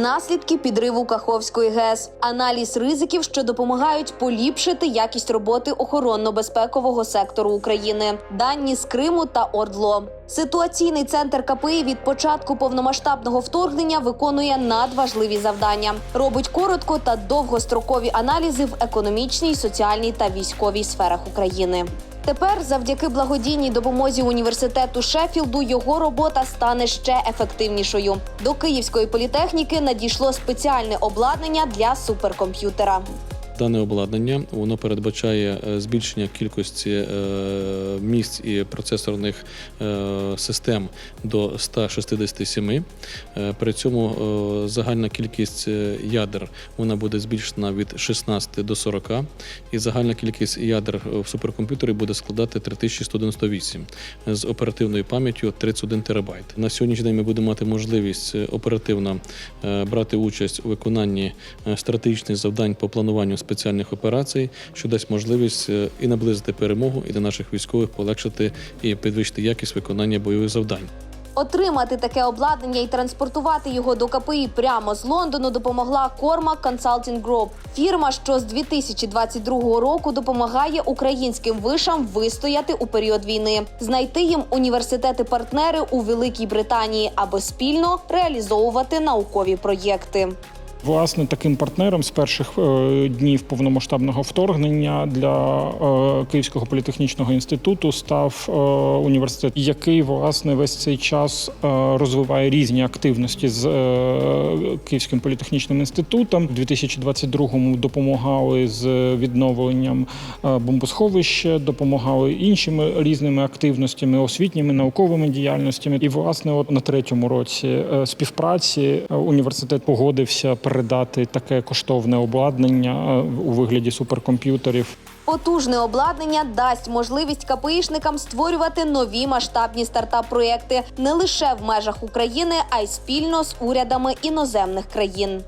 наслідки підриву Каховської ГЕС, аналіз ризиків, що допомагають поліпшити якість роботи охоронно-безпекового сектору України, дані з Криму та Ордло. Ситуаційний центр КПІ від початку повномасштабного вторгнення виконує надважливі завдання, робить коротко та довгострокові аналізи в економічній, соціальній та військовій сферах України. Тепер, завдяки благодійній допомозі університету Шеффілду, його робота стане ще ефективнішою. До Київської політехніки надійшло спеціальне обладнання для суперкомп'ютера. Дане обладнання воно передбачає е, збільшення кількості е, місць і процесорних е, систем до 167. Е, При цьому загальна кількість ядер вона буде збільшена від 16 до 40, і загальна кількість ядер в суперкомп'ютері буде складати 3198 з оперативною пам'яттю 31 терабайт. На сьогоднішній день ми будемо мати можливість оперативно брати участь у виконанні стратегічних завдань по плануванню спеціальних операцій, що дасть можливість е, і наблизити перемогу, і для наших військових полегшити і підвищити якість виконання бойових завдань. Отримати таке обладнання і транспортувати його до КПІ прямо з Лондону допомогла Cormac Consulting Group – фірма, що з 2022 року допомагає українським вишам вистояти у період війни, знайти їм університети-партнери у Великій Британії, аби спільно реалізовувати наукові проєкти. Власне, таким партнером з перших е, днів повномасштабного вторгнення для е, Київського політехнічного інституту став е, університет, який власне весь цей час розвиває різні активності з Київським політехнічним інститутом. У 2022-му допомагали з відновленням бомбосховища, допомагали іншими різними активностями, освітніми, науковими діяльностями. І власне, от на третьому році співпраці університет погодився передати таке коштовне обладнання е, у вигляді суперкомп'ютерів. Потужне обладнання дасть можливість КПІшникам створювати нові масштабні стартап-проєкти не лише в межах України, а й спільно з урядами іноземних країн.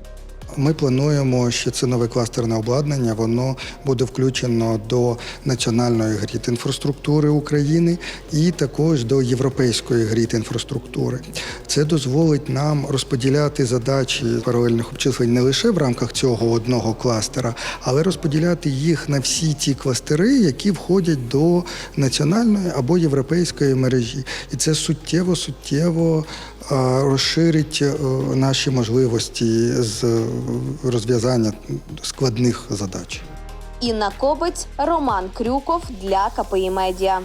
Ми плануємо, що це нове кластерне обладнання. Воно буде включено до національної грід інфраструктури України і також до європейської грід інфраструктури. Це дозволить нам розподіляти задачі паралельних обчислень не лише в рамках цього одного кластера, але розподіляти їх на всі ті кластери, які входять до національної або європейської мережі. І це суттєво суттєво розширить е, наші можливості з е, розв'язання складних задач. Інна Кобець, Роман Крюков для КПІ Медіа.